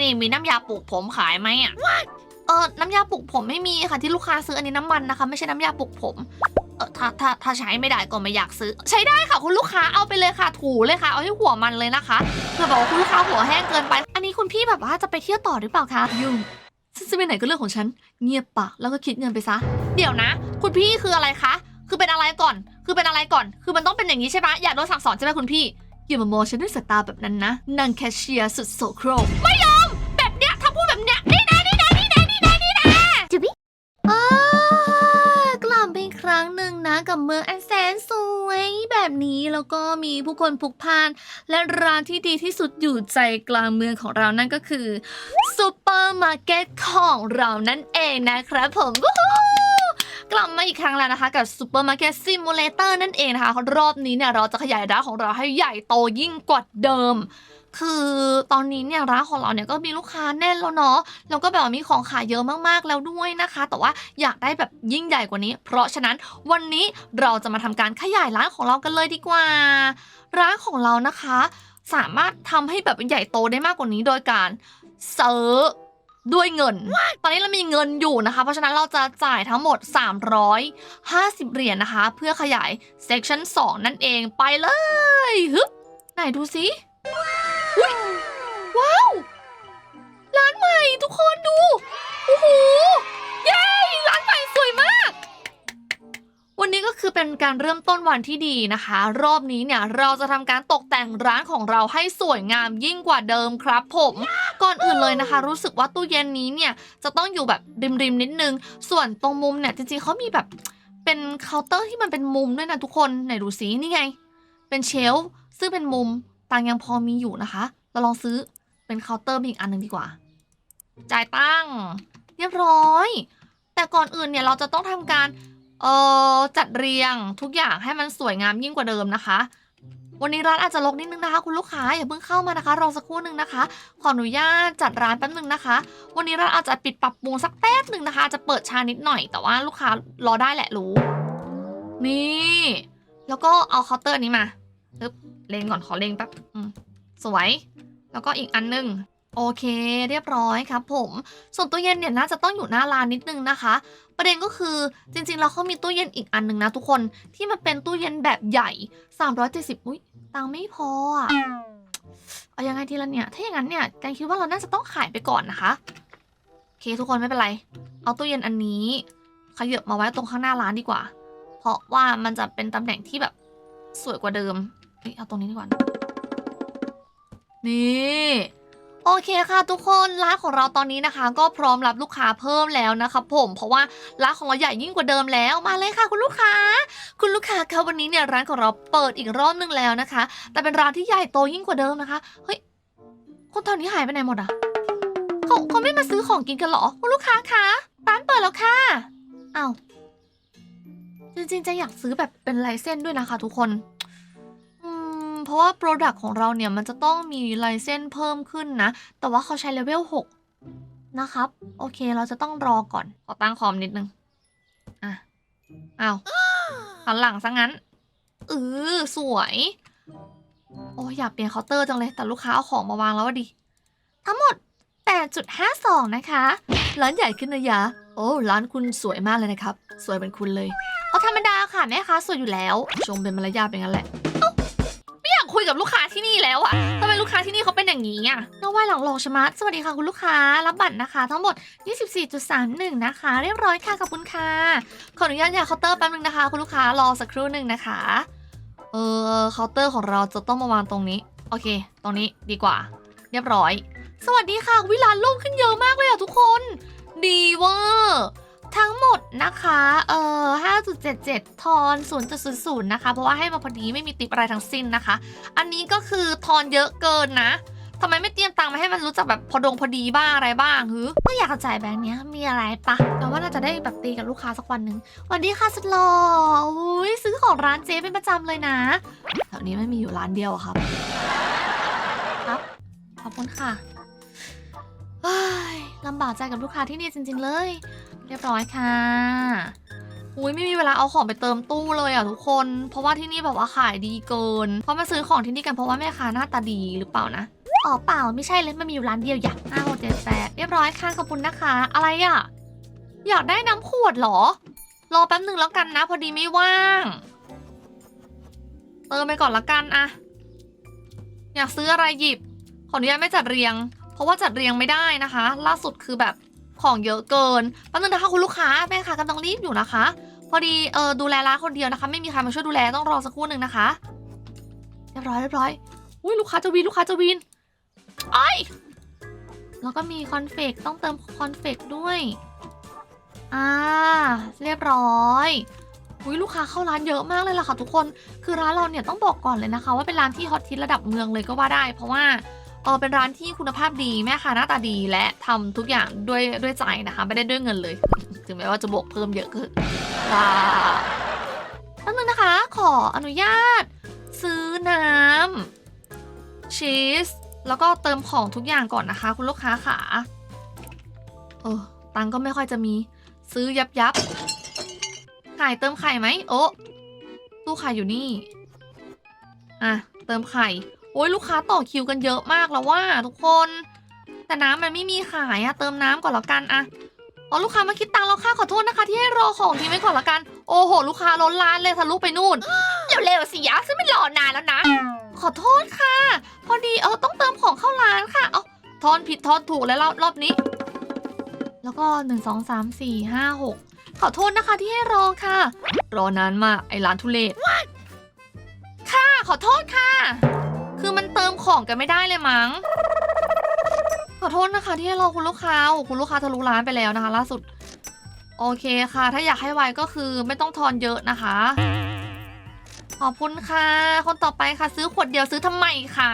ที่นี่มีน้ำยาปลูกผมขายไหมอะเออน้ำยาปลุกผมไม่มีค่ะที่ลูกค้าซื้ออันนี้น้ำมันนะคะ ไม่ใช่น้ำยาปลุกผมเออถ้าถ้าถ้าใช้ไม่ได้ก็ไม่อยากซื้อ ใช้ได้ค่ะคุณลูกค้าเอาไปเลยค่ะ ถูเลยค่ะ เอาให้หัวมันเลยนะคะเผื่อบอกว่าคุณลูกค้าหัวแห้งเกินไป อันนี้คุณพี่แบบว่าจะไปเที่ยวต่อหรือเปล่าคะยุ่งฉันจะไปไหนก็เรื่องของฉัน เงียบปากแล้วก็คิดเงินไปซะ เดี๋ยวนะ คุณพี่คืออะไรคะ คือเป็นอะไรก่อน คือเป็นอะไรก่อน คือมันต้องเป็นอย่างนี้ใช่ไหมอยากโดนสั่งสอนใช่ไหมคุณพี่อย่ามามองฉันด้วยสายตาแบบนั้นนะนางแคชเชียร์สุดโสโครกไม่ยอ อ่ากลับไปอีกครั้งหนึ่งนะกับเมืองอันแสนสวยแบบนี้แล้วก็มีผู้คนพลุกพล่าน และร้านที่ดีที่สุดอยู่ใจกลางเมืองของเรานั่นก็คือซูเปอร์มาร์เก็ตของเรานั่นเองนะครับผมวู้ฮู้กลับมาอีกครั้งแล้วนะคะ กับซูเปอร์มาร์เก็ตซิมูเลเตอร์นั่นเองนะคะรอบนี้เนี่ยเราจะขยายร้านของเราให้ใหญ่โตยิ่งกว่าเดิม คือตอนนี้เนี่ยร้านของเราเนี่ยก็มีลูกค้าแน่นแล้วเนาะแล้วก็แบบมีของขายเยอะมากๆแล้วด้วยนะคะ แต่ว่าอยากได้แบบยิ่งใหญ่กว่านี้ เพราะฉะนั้นวันนี้เราจะมาทำการขยายร้านของเรากันเลยดีกว่า ร้านของเรานะคะ สามารถทำให้แบบใหญ่โตได้มากกว่านี้โดยการเซื้อด้วยเงิน ตอนนี้เรามีเงินอยู่นะคะ เพราะฉะนั้นเราจะจ่ายทั้งหมด 350 เหรียญนะคะ เพื่อขยายเซ c ชั o น2นั่นเองไปเลยฮึบไหนดูสิ ม่ทุกคนดู โอ้โห เย้ ร้านใหม่สวยมาก วันนี้ก็คือเป็นการเริ่มต้นวันที่ดีนะคะ รอบนี้เนี่ยเราจะทำการตกแต่งร้านของเราให้สวยงามยิ่งกว่าเดิมครับผม ก่อนอื่นเลยนะคะ รู้สึกว่าตู้เย็นนี้เนี่ยจะต้องอยู่แบบริมๆนิดนึง ส่วนตรงมุมเนี่ยจริงๆเขามีแบบเป็นเคาน์เตอร์ที่มันเป็นมุมด้วยนะทุกคนไหนดูสินี่ไง เป็นเชลฟ์ซึ่งเป็นมุมตังยังพอมีอยู่นะคะ เราลองซื้อเป็นเคาน์เตอร์อีกอันหนึ่งดีกว่า จ่ายตังค์เรียบร้อย แต่ก่อนอื่นเนี่ยเราจะต้องทำการเอ่อจัดเรียงทุกอย่างให้มันสวยงามยิ่งกว่าเดิมนะคะ วันนี้ร้านอาจจะรกนิดนึงนะคะ คุณลูกค้าอย่าเพิ่งเข้ามานะคะ รอสักครู่หนึ่งนะคะ ขออนุญาตจัดร้านแป๊บนึงนะคะ วันนี้ร้านอาจจะปิดปรับปรุงสักแป๊บหนึ่งนะคะ จะเปิดช้านิดหน่อย แต่ว่าลูกค้ารอได้แหละรู้ นี่ แล้วก็เอาเคาน์เตอร์นี้มาปึ๊บเลงก่อนขอเลงแป๊บสวย แล้วก็อีกอันนึง โอเค เรียบร้อยครับผม ส่วนตู้เย็นเนี่ยน่าจะต้องอยู่หน้าร้านนิดนึงนะคะ ประเด็นก็คือจริงๆ แล้วเขามีตู้เย็นอีกอันหนึ่งนะทุกคนที่มันเป็นตู้เย็นแบบใหญ่ 370 อุ้ยตังไม่พออะเอายังไงทีละเนี่ย ถ้าอย่างนั้นเนี่ยแจงคิดว่าเราน่าจะต้องขายไปก่อนนะคะโอเคทุกคนไม่เป็นไร เอาตู้เย็นอันนี้ขยับมาไว้ตรงข้างหน้าร้านดีกว่า เพราะว่ามันจะเป็นตำแหน่งที่แบบสวยกว่าเดิมเอ้ยเอาตรงนี้ดีกว่านี่ โอเคค่ะทุกคนร้านของเราตอนนี้นะคะ ก็พร้อมรับลูกค้าเพิ่มแล้วนะคะผมเพราะว่าร้านของเราใหญ่ยิ่งกว่าเดิมแล้วมาเลยค่ะ คุณลูกค้า คุณลูกค้าคะวันนี้เนี่ยร้านของเราเปิดอีกรอบนึงแล้วนะคะ แต่เป็นร้านที่ใหญ่โตยิ่งกว่าเดิมนะคะเฮ้ยคนแถวนี้หายไปไหนหมดอะเขาเขาไม่มาซื้อของกินกันหรอคุณลูกค้าคะร้านเปิดแล้วค่ะเอ้าจริงๆจะอยากซื้อแบบเป็นลายเส้นด้วยนะคะ ทุกคน ราะว่า Product ของเราเนี่ย มันจะต้องมีลายเส้นเพิ่มขึ้นนะ แต่ว่าเขาใช้เลเวล6นะครับ โอเคเราจะต้องรอก่อน ขอตั้งคอมนิดนึง อะอ้าวหันหลังซะงั้นเออสวย โอ้ยอยากเปลี่ยนเคาน์เตอร์จังเลย แต่ลูกค้าเอาของมาวางแล้วว่าดิ ทั้งหมด 8.52 นะคะ ร้านใหญ่ขึ้นนะยะ โอ้ ร้านคุณสวยมากเลยนะครับ สวยเป็นคุณเลยเอาธรรมดาค่ะแม่ค้าสวยอยู่แล้ว ชมเป็นมารยาทเป็นงั้นแหละ ยกับลูกค้าที่นี่แล้วอะทำไมลูกค้าที่นี่เขาเป็นอย่างนี้อะน้องไหวหลังหลอกชมัดสวัสดีค่ะคุณลูกค้า รับบัตรนะคะ ทั้งหมด 24.31 นะคะ เรียบร้อยค่ะขอบคุณค่ะขออนุญาตอยากเคาน์เตอร์แป๊บนึงนะคะ คุณลูกค้ารอสักครู่หนึ่งนะคะ เออเคาน์เตอร์ของเราจะต้องมาวางตรงนี้ โอเค ตรงนี้ดีกว่า เรียบร้อย สวัสดีค่ะวิลานโล่งขึ้นเยอะมากเลยอะทุกคน ดีเวอร์ ทั้งหมดนะคะเอ่อ5.77 ทอน0.00 นะคะ เพราะว่าให้มาพอดีไม่มีติปอะไรทั้งสิ้นนะคะ อันนี้ก็คือทอนเยอะเกินนะทำไมไม่เตรียมตังค์มาให้มันรู้จักแบบพอดงพอดีบ้างอะไรบ้างฮึก็อยากจ่ายแบงค์เนี้ยมีอะไรปะแต่ว่าน่าจะได้แบบตีกับลูกค้าสักวันหนึ่งวัสดีค่ะสุดหล่ออุ้ยซื้อของร้านเจ๊เป็นประจำเลยนะแถวนี้ไม่มีอยู่ร้านเดียวครับ ครับขอบคุณค่ะลำบากใจกับลูกค้าที่นี่จริง ๆ เลย เรียบร้อยค่ะอุ้ยไม่มีเวลาเอาของไปเติมตู้เลยอะทุกคน เพราะว่าที่นี่แบบว่าขายดีเกิน เพราะมาซื้อของที่นี่กันเพราะว่าแม่ค้าหน้าตาดีหรือเปล่านะอ๋อเปล่าไม่ใช่เลยมันมีอยู่ร้านเดียวอย่าห้าหกเจ็ดแปดเรียบร้อยค่ะขอบคุณนะคะ อะไรอะ อยากได้น้ำขวดหรอ รอแป๊บหนึ่งแล้วกันนะ พอดีไม่ว่างเติมไปก่อนละกันอะอยากซื้ออะไรหยิบ ขออนุญาตไม่จัดเรียง เพราะว่าจัดเรียงไม่ได้นะคะ ล่าสุดคือแบบ ของเยอะเกินแป๊บนึงนะคะคุณลูกค้าแม่ค้ากำลังรีบอยู่นะคะ พอดีเออดูแลร้านคนเดียวนะคะ ไม่มีใครมาช่วยดูแลต้องรอสักครู่หนึ่งนะคะเรียบร้อยเรียบร้อยอุ้ยลูกค้าจะวีนลูกค้าจะวีนไอ้ยแล้วก็มีคอนเฟกต้องเติมคอนเฟกด้วยอ่าเรียบร้อยอุ้ยลูกค้าเข้าร้านเยอะมากเลยล่ะค่ะทุกคน คือร้านเราเนี่ยต้องบอกก่อนเลยนะคะ ว่าเป็นร้านที่ฮอตฮิตระดับเมืองเลยก็ว่าได้ เพราะว่า เออเป็นร้านที่คุณภาพดีแม่ค้าหน้าตาดีและทำทุกอย่างด้วยด้วยใจนะคะ ไม่ได้ด้วยเงินเลย ถึงแม้ว่าจะบวกเพิ่มเยอะก็ว้าตั้งนึงนะคะ ขออนุญาต ซื้อน้ำชีสแล้วก็เติมของทุกอย่างก่อนนะคะ คุณลูกค้าขาเออตังก็ไม่ค่อยจะมีซื้อยับยับไข่เติมไข่ไหมโอ้ตู้ไข่อยู่นี่ อะ เติมไข่ โอ้ยลูกค้าต่อคิวกันเยอะมากแล้วว่าทุกคน แต่น้ำมันไม่มีขายอะเติมน้ำก่อนแล้วกันอะอ๋อลูกค้ามาคิดตังค์แล้วค่ะขอโทษนะคะที่ให้รอของทีไว้ก่อนละกัน โอ้โห ลูกค้าล้นร้านเลยทะลุไปนู่นเร็วๆสิยะซึ่งไม่รอนานแล้วนะ ขอโทษค่ะ พอดีเออต้องเติมของเข้าร้านค่ะเอาทอนผิดทอนถูกแล้วรอบรอบนี้ แล้วก็หนึ่งสองสามสี่ห้าหกขอโทษนะคะที่ให้รอค่ะ รอนานมากไอ้ร้านทุเรศค่ะขอโทษค่ะ คือมันเติมของกันไม่ได้เลยมั้ง ขอโทษนะคะที่ให้รอคุณลูกค้าโอ้คุณลูกค้าทะลุร้านไปแล้วนะคะ ล่าสุด โอเคค่ะ ถ้าอยากให้ไวก็คือไม่ต้องทอนเยอะนะคะ ขอบคุณค่ะ คนต่อไปค่ะซื้อขวดเดียวซื้อทำไมคะ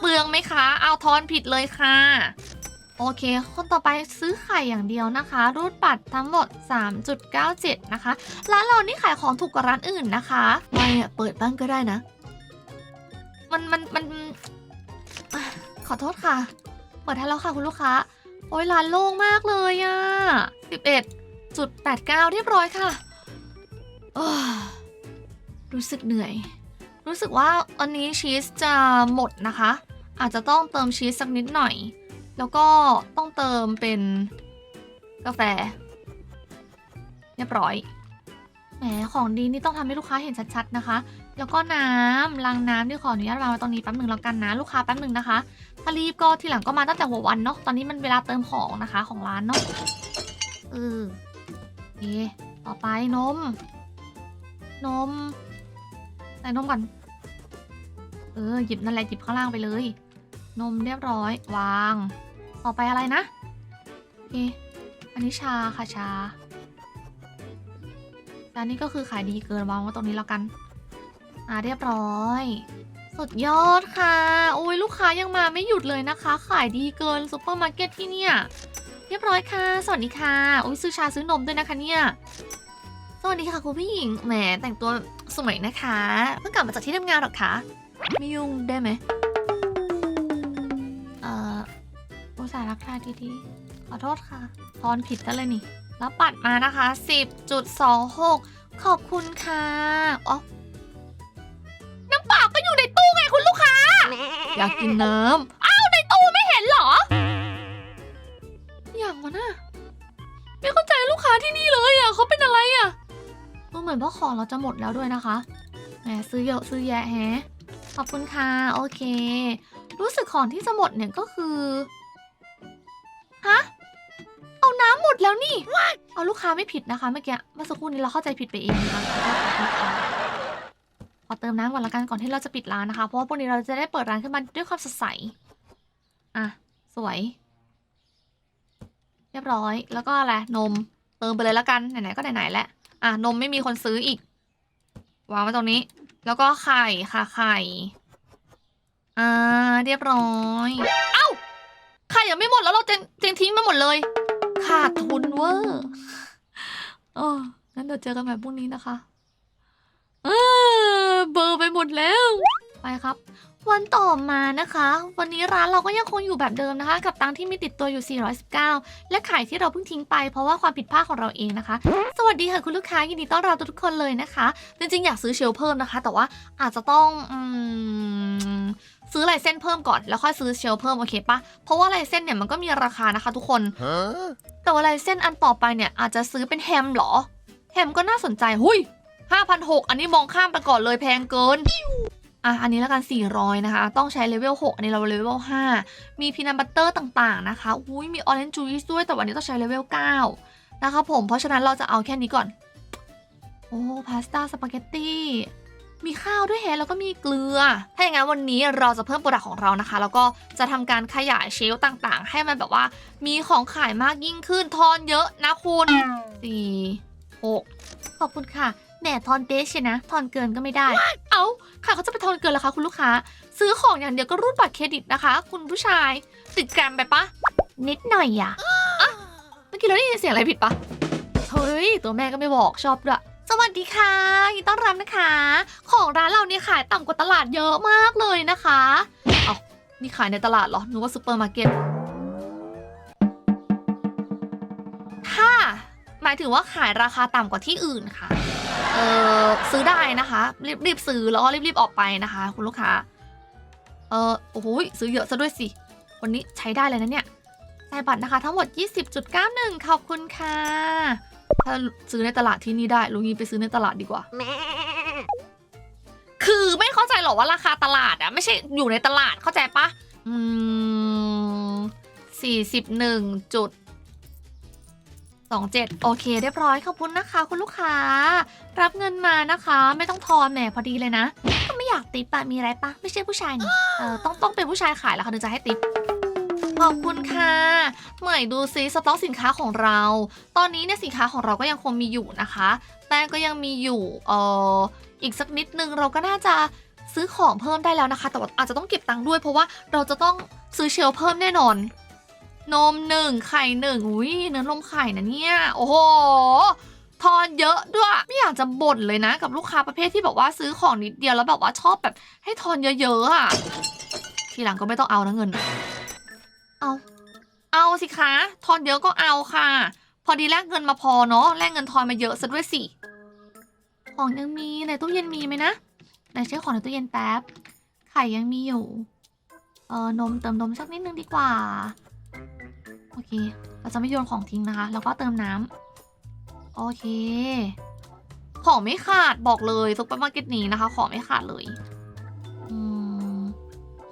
เปลืองไหมคะ เอาทอนผิดเลยค่ะ โอเค คนต่อไปซื้อไข่อย่างเดียวนะคะ รูดบัตรทั้งหมด 3.97 นะคะ ร้านเรานี่ขายของถูกกว่าร้านอื่นนะคะ ไม่อะเปิดบ้างก็ได้นะ มันมันมันขอโทษค่ะ เปิดให้แล้วค่ะคุณลูกค้า โอ้ยร้านโล่งมากเลยอะ11.89 เรียบร้อยค่ะรู้สึกเหนื่อย รู้สึกว่าอันนี้ชีสจะหมดนะคะ อาจจะต้องเติมชีสสักนิดหน่อย แล้วก็ต้องเติมเป็นกาแฟ เรียบร้อย แหม ของดีนี่ต้องทำให้ลูกค้าเห็นชัดๆนะคะ แล้วก็น้ำลังน้ำที่ขออนุญาตวางไว้ตรงนี้แป๊บหนึ่งแล้วกันนะลูกค้าแป๊บหนึ่งนะคะถ้ารีบก็ทีหลังก็มาตั้งแต่หัววันเนาะตอนนี้มันเวลาเติมของนะคะของร้านเนาะเออโอเคต่อไปนม นมใส่นมก่อนเออหยิบนั่นแหละหยิบข้างล่างไปเลย นมเรียบร้อยวาง ต่อไปอะไรนะโอเคอันนี้ชาค่ะชาชานี่ก็คือขายดีเกินวางไว้ตรงนี้แล้วกัน อ่าเรียบร้อย สุดยอดค่ะ โอ้ยลูกค้ายังมาไม่หยุดเลยนะคะ ขายดีเกินซูเปอร์มาร์เก็ตที่เนี่ย เรียบร้อยค่ะ สวัสดีค่ะโอ้ยซื้อชาซื้อนมด้วยนะคะเนี่ย สวัสดีค่ะคุณผู้หญิง แหมแต่งตัวสวยนะคะ เพิ่งกลับมาจากที่ทำงานหรอคะไม่ยุ่งได้ไหมเอ่ออุตส่าห์รักทาดีๆขอโทษค่ะทอนผิดกันเลยนี่ รับบัตรมานะคะ 10.26 ขอบคุณค่ะ อ๋อ อยากกินน้ำอ้าวในตู้ไม่เห็นเหรอ อย่างวะน่ะไม่เข้าใจลูกค้าที่นี่เลยอะเขาเป็นอะไรอะดูเหมือนว่าของเราจะหมดแล้วด้วยนะคะแหมซื้อเยอะซื้อแยะแฮะขอบคุณค่ะโอเค รู้สึกของที่จะหมดเนี่ยก็คือฮะเอาน้ำหมดแล้วนี่ เอาลูกค้าไม่ผิดนะคะเมื่อกี้เมื่อสักครู่นี้เราเข้าใจผิดไปเองนะคะ อโทษขอเติมน้ำก่อนละกันก่อนที่เราจะปิดร้านนะคะ เพราะว่าพรุ่งนี้เราจะได้เปิดร้านขึ้นมาด้วยความสดใส อะ สวย เรียบร้อย แล้วก็อะไร นม เติมไปเลยละกัน ไหนๆ ก็ไหนๆแล้วอะ นมไม่มีคนซื้ออีก วางไว้ตรงนี้ แล้วก็ไข่ค่ะไข่ อ่า เรียบร้อย เอ้า ไข่ยังไม่หมดแล้วเราเจงเจงทิ้งไปหมดเลย ขาดทุนเวอร์เอองั้นเดี๋ยวเจอกันใหม่พรุ่งนี้นะคะ เออเบอร์ไปหมดแล้ว ไปครับ วันต่อมานะคะ วันนี้ร้านเราก็ยังคงอยู่แบบเดิมนะคะ กับตังค์ที่มีติดตัวอยู่ 419 และไข่ที่เราเพิ่งทิ้งไปเพราะว่าความผิดพลาดของเราเองนะคะ สวัสดีค่ะคุณลูกค้ายินดีต้อนรับทุกๆคนเลยนะคะ จริงๆอยากซื้อเชลฟ์เพิ่มนะคะ แต่ว่าอาจจะต้องอืมซื้อลายเส้นเพิ่มก่อนแล้วค่อยซื้อเชลเพิ่มโอเคปะเพราะว่าลายเส้นเนี่ยมันก็มีราคานะคะ ทุกคน Huh? แต่ว่าลายเส้นอันต่อไปเนี่ยอาจจะซื้อเป็นแฮมเหรอแฮมก็น่าสนใจหุย 5,600 อันนี้มองข้ามไปก่อนเลยแพงเกินอะอันนี้แล้วกัน 400 นะคะ ต้องใช้เลเวล 6 อันนี้เราเลเวล 5 มีพีนัทบัตเตอร์ต่างๆนะคะ อุ้ยมีออเรนจ์จูสด้วย แต่วันนี้ต้องใช้เลเวล 9 นะคะผม เพราะฉะนั้นเราจะเอาแค่นี้ก่อน โอ้ พาสต้า สปาเกตตี้ มีข้าวด้วยแฮแล้วก็มีเกลือ ถ้าอย่างนั้นวันนี้เราจะเพิ่มโปรดักต์ของเรานะคะ แล้วก็จะทำการขยายเชลฟ์ต่างๆ ให้มันแบบว่า มีของขายมากยิ่งขึ้น ทอนเยอะนะคุณสี่หกขอบคุณค่ะ แหมทอนเดชเชียนะทอนเกินก็ไม่ได้ เอ้าค่ะเขาจะไปทอนเกินเหรอคะคุณลูกค้า ซื้อของอย่างเดียวก็รูดบัตรเครดิตนะคะ คุณผู้ชายติดแกรมไปปะนิดหน่อยอะอะเมื่อกี้เราได้ยินเสียงอะไรผิดปะเฮ้ยตัวแม่ก็ไม่บอกชอบด้วยสวัสดีค่ะยินดีต้อนรับนะคะ ของร้านเราเนี่ยขายต่ำกว่าตลาดเยอะมากเลยนะคะเอานี่ขายในตลาดเหรอนึกว่าซูเปอร์มาร์เก็ตถ้าหมายถึงว่าขายราคาต่ำกว่าที่อื่นค่ะ เออซื้อได้นะคะ รีบรีบซื้อแล้วก็รีบรีบออกไปนะคะ คุณลูกค้า เออโอ้โหซื้อเยอะซะด้วยสิ วันนี้ใช้ได้เลยนะเนี่ยจ่ายบัตรนะคะ ทั้งหมด 20.91 ขอบคุณค่ะ ถ้าซื้อในตลาดที่นี่ได้ลุงยีไปซื้อในตลาดดีกว่า คือไม่เข้าใจหรอกว่าราคาตลาดอะไม่ใช่อยู่ในตลาดเข้าใจปะอืมสี่สิบหนึ่งจุด สองเจ็ดโอเค เรียบร้อยขอบคุณนะคะ คุณลูกค้า รับเงินมานะคะ ไม่ต้องทอนแหมพอดีเลยนะ ก็ไม่อยากติปอะมีอะไรปะไม่ใช่ผู้ชายนี่เออต้องต้องเป็นผู้ชายขายแล้วค่ะถึงจะให้ติปขอบคุณค่ะเหมยดูซิสต็อกสินค้าของเรา ตอนนี้เนี่ยสินค้าของเราก็ยังคงมีอยู่นะคะ แป้งก็ยังมีอยู่เอออีกสักนิดนึงเราก็น่าจะซื้อของเพิ่มได้แล้วนะคะ แต่ว่าอาจจะต้องเก็บตังค์ด้วยเพราะว่าเราจะต้องซื้อเชลล์เพิ่มแน่นอน นมหนึ่งไข่หนึ่งอุ้ยเนื้อนมไข่นะเนี่ย โอ้โห ทอนเยอะด้วย ไม่อยากจะบ่นเลยนะ กับลูกค้าประเภทที่แบบว่าซื้อของนิดเดียวแล้วแบบว่าชอบแบบ ให้ทอนเยอะๆอะ ทีหลังก็ไม่ต้องเอานะเงิน เอา เอาสิคะ ทอนเยอะก็เอาค่ะ พอดีแลกเงินมาพอเนาะ แลกเงินทอนมาเยอะซะด้วยสิ ของยังมีในตู้เย็นมีไหมนะไหนเช็คของในตู้เย็นแป๊บ ไข่ยังมีอยู่ เออนมเติมนมสักนิดนึงดีกว่า โอเค เราจะไม่โยนของทิ้งนะคะ แล้วก็เติมน้ำโอเค ของไม่ขาดบอกเลยซุปเปอร์มาร์เก็ตนี้นะคะ ของไม่ขาดเลย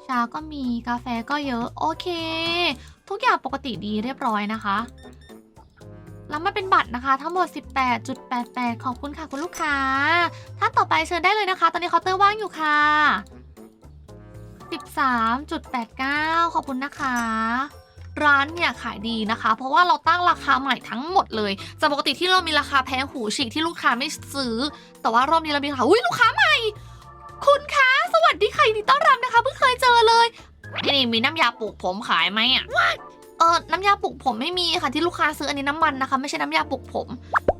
ชาก็มีกาแฟก็เยอะ โอเค ทุกอย่างปกติดีเรียบร้อยนะคะ แล้วมาเป็นบัตรนะคะ ทั้งหมด 18.88 ขอบคุณค่ะคุณลูกค้า ถ้าต่อไปเชิญได้เลยนะคะ ตอนนี้เคาน์เตอร์ว่างอยู่ค่ะ 13.89 ขอบคุณนะคะ ร้านเนี่ยขายดีนะคะ เพราะว่าเราตั้งราคาใหม่ทั้งหมดเลยจากปกติที่เรามีราคาแพงหูฉีกที่ลูกค้าไม่ซื้อ แต่ว่ารอบนี้เรามีราคาอุ้ยลูกค้าใหม่ คุณคะสวัสดีค่ะยินดีต้อนรับนะคะเพิ่งเคยเจอเลยนี่มีน้ำยาปลูกผมขายไหมอะเออน้ำยาปลูกผมไม่มีค่ะที่ลูกค้าซื้ออันนี้น้ำมันนะคะ ไม่ใช่น้ำยาปลูกผม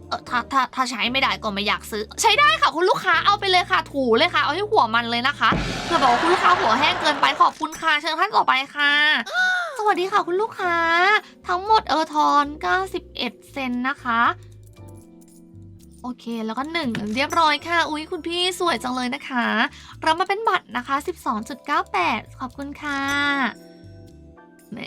เออถ้าถ้าถ้าใช้ไม่ได้ก็ไม่อยากซื้อ ใช้ได้ค่ะคุณลูกค้าเอาไปเลยค่ะ ถูเลยค่ะเอาให้หัวมันเลยนะคะเพื่อบอกว่าคุณลูกค้าหัวแห้งเกินไปขอบคุณค่ะเชิญท่านต่อไปค่ะ สวัสดีค่ะคุณลูกค้า ทั้งหมดเออทอน 91 เซนนะคะ โอเคแล้วก็หนึ่งเรียบร้อยค่ะ อุ๊ย คุณพี่สวยจังเลยนะคะ เรามาเป็นบัตรนะคะ 12.98 ขอบคุณค่ะแหม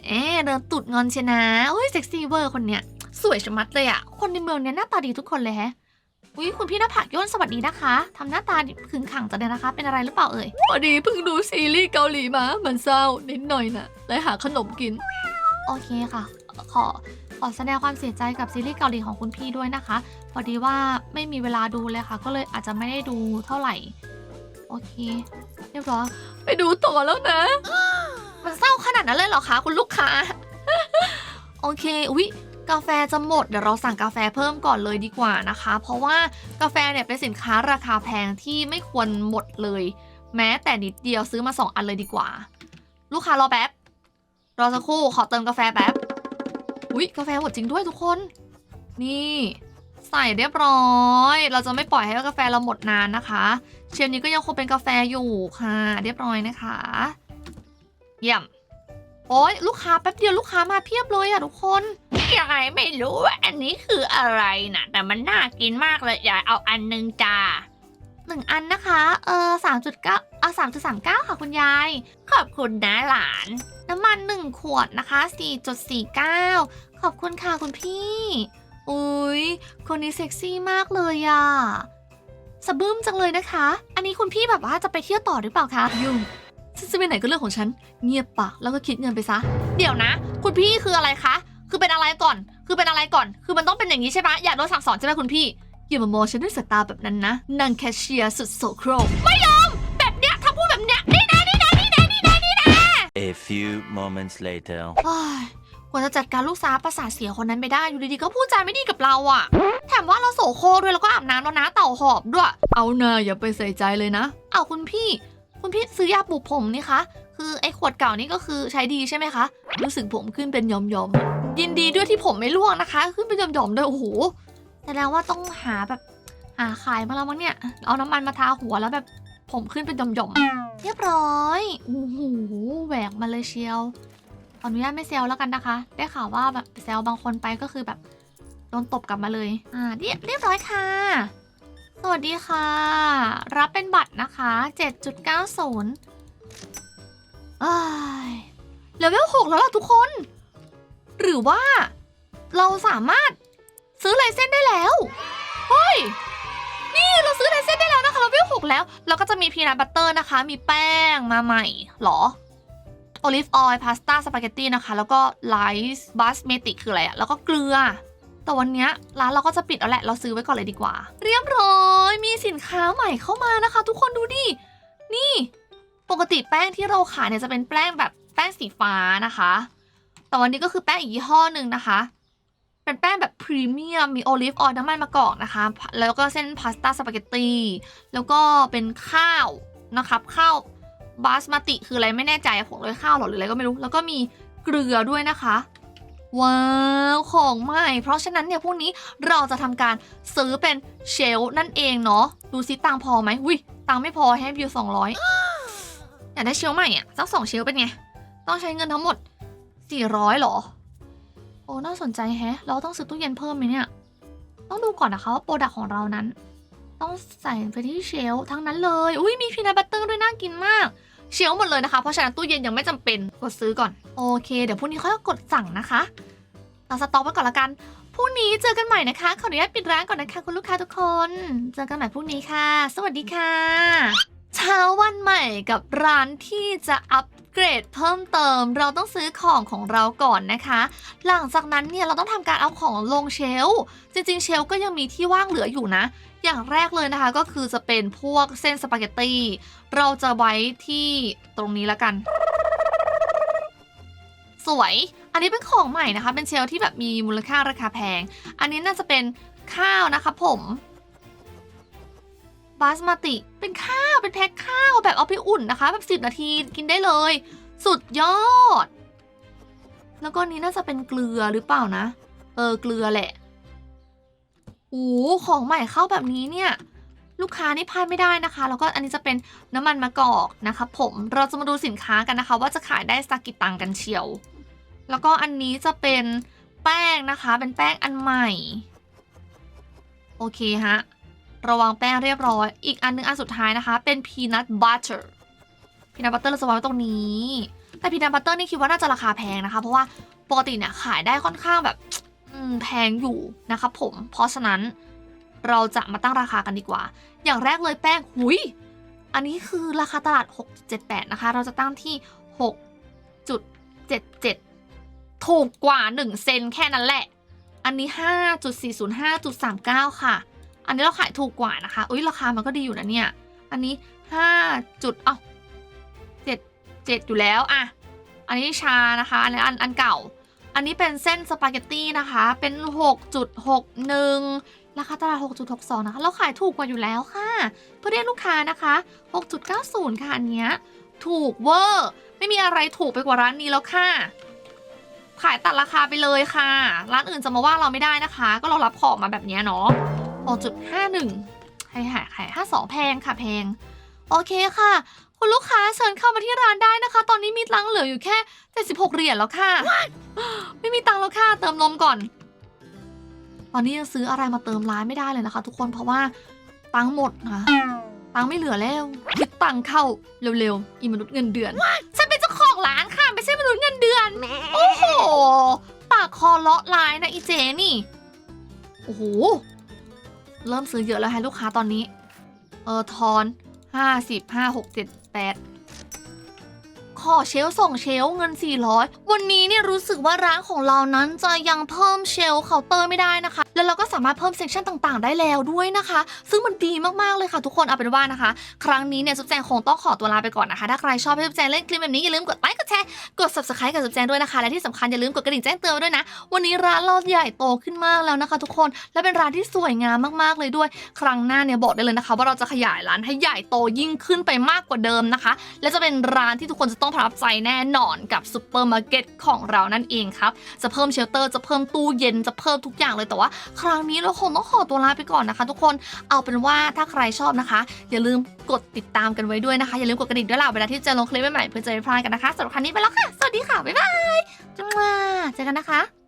เดินตุดงอนเชนะอุ้ยเซ็กซี่เวอร์คนเนี้ย สวยชะมัดเลยอะคนในเมืองเนี้ยหน้าตาดีทุกคนเลยแฮะ อุ้ยคุณพี่หน้าผากย่นสวัสดีนะคะทำหน้าตาขึงขังจังเลยนะคะ เป็นอะไรหรือเปล่าเอ่ยพอดีเพิ่งดูซีรีส์เกาหลีมามันเศร้านิดหน่อยนะเลยหาขนมกิน โอเคค่ะ ขอขอแสดงความเสียใจกับซีรีส์เกาหลีของคุณพี่ด้วยนะคะ พอดีว่าไม่มีเวลาดูเลยค่ะ ก็เลยอาจจะไม่ได้ดูเท่าไหร่ โอเค เรียบร้อยไปดูต่อแล้วนะ มันเศร้าขนาดนั้นเลยเหรอคะคุณลูกค้า โอเค อุ๊ย กาแฟจะหมดเดี๋ยวเราสั่งกาแฟเพิ่มก่อนเลยดีกว่านะคะ เพราะว่ากาแฟเนี่ยเป็นสินค้าราคาแพงที่ไม่ควรหมดเลย แม้แต่นิดเดียวซื้อมา 2 อันเลยดีกว่า ลูกค้ารอแป๊บรอสักครู่ขอเติมกาแฟแป๊บอุ๊ยกาแฟหมดจริงด้วยทุกคน นี่ใส่เรียบร้อย เราจะไม่ปล่อยให้กาแฟเราหมดนานนะคะ เชลนี้ก็ยังคงเป็นกาแฟอยู่ค่ะ เรียบร้อยนะคะ เยี่ยม โอ้ยลูกค้าแป๊บเดียวลูกค้ามาเพียบเลยอะทุกคน ยังไงไม่รู้ว่าอันนี้คืออะไรนะแต่มันน่ากินมากเลยอยากเอาอันหนึงจ้าหนึ่งอันนะคะ เออสามจุดเก้าเอาสามจุดสามเก้าค่ะคุณยาย ขอบคุณนะหลาน น้ำมันหนึ่งขวดนะคะสี่จุดสี่เก้าขอบคุณค่ะคุณพี่ อุ้ยคนนี้เซ็กซี่มากเลยอะสะบึ้มจังเลยนะคะ อันนี้คุณพี่แบบว่าจะไปเที่ยวต่อหรือเปล่าคะยุ่งฉันจะไปไหนก็เรื่องของฉัน เงียบปากแล้วก็คิดเงินไปซะ เดี๋ยวนะ คุณพี่คืออะไรคะ คือเป็นอะไรก่อน คือเป็นอะไรก่อน คือมันต้องเป็นอย่างนี้ใช่ไหมอยากโดนสั่งสอนใช่ไหมคุณพี่อย่ามามองฉันด้วยสายตาแบบนั้นนะนางแคชเชียร์สุดโสโครกแบบเนี้ยถ้าพูดแบบเนี้ยนี่นะนี่นะนี่นะนี่นะนี่นะ A few moments later. โอ้ยกว่าจะจัดการลูกสาวประสาทเสียคนนั้นไปได้อยู่ดีๆก็พูดจาไม่ดีกับเราอะแถมว่าเราโสโครกด้วยแล้วก็อาบน้ำแล้วนะเต่าหอบด้วย เอานาอย่าไปใส่ใจเลยนะ เอาคุณพี่ คุณพี่ซื้อยาปลูกผมนี่คะ คือไอ้ขวดเก่านี่ก็คือใช้ดีใช่ไหมคะ รู้สึกผมขึ้นเป็นยอมยอม ยินดีด้วยที่ผมไม่ร่วงนะคะ ขึ้นเป็นหย่อมๆด้วยโอ้โหแสดงว่าต้องหาแบบหาขายมาแล้วมั้งเนี่ย เอาน้ำมันมาทาหัวแล้วแบบผมขึ้นเป็นหย่อมๆเรียบร้อยโอ้โหแหวกมาเลยเชียวขออนุญาตไม่เซลแล้วกันนะคะ ได้ข่าวว่าแบบเซลบางคนไปก็คือแบบโดนตบกลับมาเลย อ่าเรียบเรียบร้อยค่ะ สวัสดีค่ะ รับเป็นบัตรนะคะ 7.90อ้ายเลเวล6แล้วล่ะทุกคน หรือว่า เราสามารถซื้อลายเส้นได้แล้วเฮ้ยนี่เราซื้อลายเส้นได้แล้วนะคะเราเวลหกแล้วเราก็จะมีพีนัทบัตเตอร์นะคะ มีแป้งมาใหม่เหรอโอลิฟออยล์พาสต้าสปาเกตตี้นะคะ แล้วก็ไลซ์บาสเมติกคืออะไรอะแล้วก็เกลือ แต่วันนี้ร้านเราก็จะปิดแล้วแหละ เราซื้อไว้ก่อนเลยดีกว่า เรียบร้อย มีสินค้าใหม่เข้ามานะคะ ทุกคนดูดิ นี่ ปกติแป้งที่เราขายเนี่ยจะเป็นแป้งแบบแป้งสีฟ้านะคะ แต่วันนี้ก็คือแป้งอีกยี่ห้อหนึ่งนะคะ เป็นแป้งแบบพรีเมียมมีโอลิฟออยล์น้ำมันมะกอกนะคะ แล้วก็เส้นพาสต้าสปาเกตตีแล้วก็เป็นข้าวนะครับข้าวบาสมาติคืออะไรไม่แน่ใจผงโรยข้าวหรอหรืออะไรก็ไม่รู้ แล้วก็มีเกลือด้วยนะคะว้าวของใหม่ เพราะฉะนั้นเนี่ยพรุ่งนี้เราจะทำการซื้อเป็นเชลนั่นเองเนาะดูซิตังพอไหมวิตังไม่พอให้บิวสองร้อยอยากได้เชลใหม่อะสักสองเชลเป็นไง ต้องใช้เงินทั้งหมด 400หรอ โอ้น่าสนใจแฮะ เราต้องซื้อตู้เย็นเพิ่มไหมเนี่ย ต้องดูก่อนนะคะว่าโปรดักของเรานั้น ต้องใส่ไปที่เชลทั้งนั้นเลย อุ้ยมีพีนัทบัตเตอร์ด้วยน่ากินมาก เชลหมดเลยนะคะ เพราะฉะนั้นตู้เย็นยังไม่จำเป็นกดซื้อก่อน โอเค เดี๋ยวพรุ่งนี้ค่อยกดสั่งนะคะเอาสต็อกไว้ก่อนละกันพรุ่งนี้เจอกันใหม่นะคะ ขออนุญาตปิดร้านก่อนนะคะ คุณลูกค้าทุกคน เจอกันใหม่พรุ่งนี้ค่ะ สวัสดีค่ะ เช้าวันใหม่กับร้านที่จะอัป เกรดเพิ่มเติมเราต้องซื้อของของเราก่อนนะคะ หลังจากนั้นเนี่ยเราต้องทำการเอาของลงเชลจริงๆ เชลก็ยังมีที่ว่างเหลืออยู่นะ อย่างแรกเลยนะคะก็คือจะเป็นพวกเส้นสปาเกตตี้เราจะไว้ที่ตรงนี้แล้วกัน สวย อันนี้เป็นของใหม่นะคะ เป็นเชลที่แบบมีมูลค่าราคาแพง อันนี้น่าจะเป็นข้าวนะคะผม บาสมาติ เป็นข้าว เป็นแพ็คข้าวแบบเอาไปอุ่นนะคะ แบบสิบนาทีกินได้เลย สุดยอด แล้วก็นี้น่าจะเป็นเกลือหรือเปล่านะ เออ เกลือแหละโอ้โหของใหม่เข้าแบบนี้เนี่ย ลูกค้านี่พลาดไม่ได้นะคะ แล้วก็อันนี้จะเป็นน้ำมันมะกอกนะคะผมเราจะมาดูสินค้ากันนะคะ ว่าจะขายได้สักกี่ตังกันเชียว แล้วก็อันนี้จะเป็นแป้งนะคะ เป็นแป้งอันใหม่ โอเคฮะ ระวังแป้งเรียบร้อย อีกอันนึงอันสุดท้ายนะคะ เป็น peanut butter peanut butter เราจะวางไว้ตรงนี้ แต่ peanut butter นี่คิดว่าน่าจะราคาแพงนะคะ เพราะว่าปกติเนี่ยขายได้ค่อนข้างแบบแพงอยู่นะคะผม เพราะฉะนั้นเราจะมาตั้งราคากันดีกว่า อย่างแรกเลยแป้งหุยอันนี้คือราคาตลาด 6.78 นะคะ เราจะตั้งที่ 6.77 ถูกกว่า 1 เซนแค่นั้นแหละ อันนี้ 5.405.39 ค่ะ อันนี้เราขายถูกกว่านะคะ อุ้ยราคามันก็ดีอยู่นะเนี่ย อันนี้5จุดเอ้า7 7อยู่แล้วอะอันนี้ชานะคะ อันนี้อันอันเก่า อันนี้เป็นเส้นสปาเกตตี้นะคะ เป็น 6.61 ราคาตลาด 6.62 นะคะ เราขายถูกกว่าอยู่แล้วค่ะ เพื่อเรียกลูกค้านะคะ 6.90 ค่ะ อันเนี้ยถูกเวอร์ ไม่มีอะไรถูกไปกว่าร้านนี้แล้วค่ะ ขายตัดราคาไปเลยค่ะ ร้านอื่นจะมาว่าเราไม่ได้นะคะ ก็เรารับของมาแบบเนี้ยเนาะ 6.51ให้หายขาย52 แพงค่ะแพง โอเคค่ะ คุณลูกค้าเชิญเข้ามาที่ร้านได้นะคะ ตอนนี้มีตังค์เหลืออยู่แค่ 76 เหรียญแล้วค่ะไม่มีตังค์แล้วค่ะ เติมนมก่อน ตอนนี้ยังซื้ออะไรมาเติมร้านไม่ได้เลยนะคะ ทุกคนเพราะว่าตังค์หมดนะตังค์ไม่เหลือแล้วคิดตังค์เข้าเร็วๆอีมนุษย์เงินเดือนฉันเป็นเจ้าของร้านค่ะ ไม่ใช่มนุษย์เงินเดือน โอ้โห ปากคอเลาะลายนะอีเจนี่ โอ้โห เริ่มซื้อเยอะแล้วฮะลูกค้าตอนนี้ เออทอนห้าสิบห้าหกเจ็ดแปดขอเชลส่งเชลเงิน 400 วันนี้เนี่ยรู้สึกว่าร้านของเรานั้นจะยังเพิ่มเชลเคาน์เตอร์ไม่ได้นะคะ แล้วเราก็สามารถเพิ่มเซกชันต่างๆ ได้แล้วด้วยนะคะ ซึ่งมันดีมากๆเลยค่ะทุกคนเอาเป็นว่านะคะ ครั้งนี้เนี่ยซุปแจงคงต้องขอตัวลาไปก่อนนะคะ ถ้าใครชอบให้ซุปแจงเล่นคลิปแบบนี้อย่าลืมกดไลค์กดแชร์กด subscribe กับซุปแจงด้วยนะคะ และที่สำคัญอย่าลืมกดกระดิ่งแจ้งเตือนด้วยนะ วันนี้ร้านเราใหญ่โตขึ้นมากแล้วนะคะ ทุกคนและเป็นร้านที่สวยงามมากๆเลยด้วย ครั้งหน้าเนี่ยบอกได้เลยนะคะ ว่าเราจะขยายร้านให้ใหญ่โตยิ่งขึ้นไปมากกว่าเดิมนะคะ และจะเป็นร้านที่ทุกคนจะต้องประทับใจแน่นอนกับซูเปอร์มาร์เก็ตของเรานั่นเองครับจะเพิ่มเชลเตอร์จะเพิ่มตู้เย็นจะเพิ่มทุกอย่างเลยแต่ว่าครั้งนี้เราคงต้องขอตัวลาไปก่อนนะคะ ทุกคนเอาเป็นว่าถ้าใครชอบนะคะ อย่าลืมกดติดตามกันไว้ด้วยนะคะ อย่าลืมกดกระดิ่งด้วยล่ะเวลาที่จะลงคลิปใหม่ๆเพื่อจะไม่พลาดกันนะคะสำหรับครั้งนี้ไปแล้วค่ะ สวัสดีค่ะบ๊ายบายจ้าเจอกันนะคะ